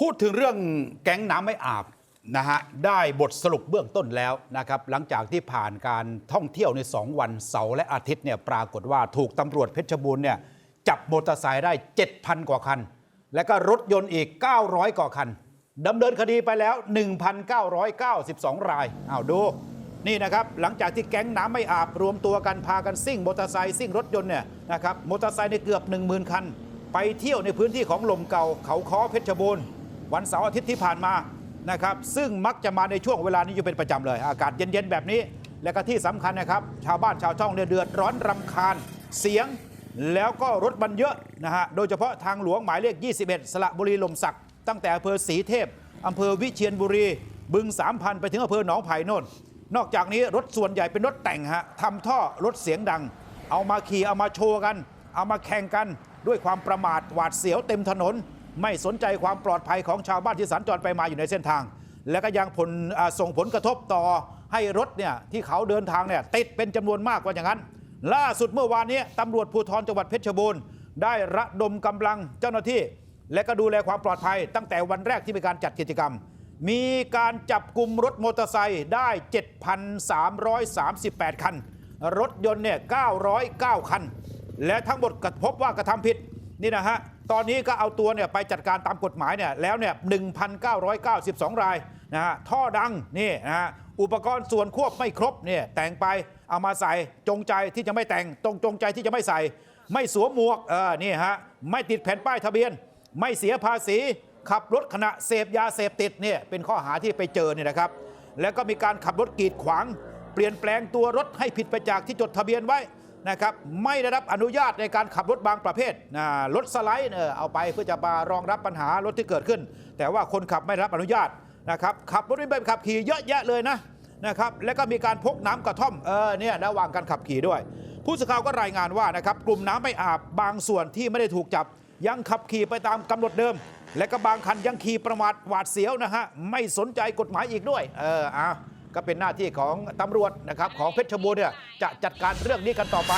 พูดถึงเรื่องแก๊งน้ำไม่อาบนะฮะได้บทสรุปเบื้องต้นแล้วนะครับหลังจากที่ผ่านการท่องเที่ยวใน 2 วันเสาร์และอาทิตย์เนี่ยปรากฏว่าถูกตำรวจเพชรบูรณ์เนี่ยจับมอเตอร์ไซค์ได้ 7,000 กว่าคัน และก็รถยนต์อีก 900 กว่าคันดำเนินคดีไปแล้ว 1,992 รายเอ้าดู นี่นะครับหลังจากที่แก๊งน้ำไม่อาบรวมตัวกันพากันซิ่งมอเตอร์ไซค์ซิ่งรถยนต์เนี่ยนะครับมอเตอร์ไซค์ในเกือบ 10,000 คัน ไปเที่ยวในพื้นที่ของลมเก่าเขาค้อเพชรบูรณ์ วันเสาร์อาทิตย์ที่ผ่านมานะครับ ซึ่งมักจะมาในช่วงเวลานี้อยู่เป็นประจำเลย อากาศเย็นๆแบบนี้ และก็ที่สำคัญนะครับ ชาวบ้านชาวช่องเนี่ยเดือดร้อนรำคาญเสียง แล้วก็รถมันเยอะนะฮะโดยเฉพาะทางหลวงหมายเลข 21 สระบุรีลมศักดิ์ตั้งแต่อำเภอศรีเทพอำเภอวิเชียรบุรี บึงสามพันไปถึงอำเภอหนองไผ่โน่นนอกจากนี้รถส่วนใหญ่เป็นรถแต่งฮะทำท่อรถเสียงดัง เอามาขี่เอามาโชว์กัน เอามาแข่งกันด้วยความประมาทหวาดเสียวเต็มถนน ไม่สนใจความปลอดภัยของชาวบ้านที่สัญจรไปมาอยู่ในเส้นทาง และก็ยังผลส่งผลกระทบต่อให้รถเนี่ยที่เขาเดินทางเนี่ยติดเป็นจำนวนมากกว่าอย่างนั้น ล่าสุดเมื่อวานนี้ตำรวจภูธรจังหวัดเพชรบูรณ์ได้ระดมกำลังเจ้าหน้าที่ และก็ดูแลความปลอดภัย ตั้งแต่วันแรกที่มีการจัดกิจกรรม มีการจับกลุ่มรถมอเตอร์ไซค์ได้ 7,338 คัน รถยนต์เนี่ย909 คัน และทั้งหมดก็พบว่ากระทำผิดนี่นะฮะ ตอนนี้ก็เอาตัวเนี่ยไปจัดการตามกฎหมายเนี่ยแล้วเนี่ย1,992 รายนะฮะท่อดังนี่นะฮะอุปกรณ์ส่วนควบไม่ครบเนี่ยแต่งไปเอามาใส่จงใจที่จะไม่แต่งตรงจงใจที่จะไม่ใส่ ไม่สวมหมวกเออนี่ฮะไม่ติดแผ่นป้ายทะเบียน ไม่เสียภาษีขับรถขณะเสพยาเสพติดเนี่ยเป็นข้อหาที่ไปเจอเนี่ยนะครับ แล้วก็มีการขับรถกีดขวาง เปลี่ยนแปลงตัวรถให้ผิดไปจากที่จดทะเบียนไว้ นะครับไม่ได้รับอนุญาตในการขับรถบางประเภทนะรถสไลด์เนี่ยเอาไปเพื่อจะมารองรับปัญหารถที่เกิดขึ้น แต่ว่าคนขับไม่รับอนุญาตนะครับขับรถไม่ใบขับขี่เยอะแยะเลยนะนะครับแล้วก็มีการพกน้ำกระท่อมเออเนี่ยระหว่างการขับขี่ด้วย ผู้สื่อข่าวก็รายงานว่านะครับกลุ่มน้ำไม่อาบบางส่วนที่ไม่ได้ถูกจับ ยังขับขี่ไปตามกำหนดเดิม และก็บางคันยังขี่ประมาทหวาดเสียวนะฮะไม่สนใจกฎหมายอีกด้วยเอออะ ก็เป็นหน้าที่ของตำรวจนะครับของเพชรบูรณ์เนี่ยจะจัดการเรื่องนี้กันต่อไป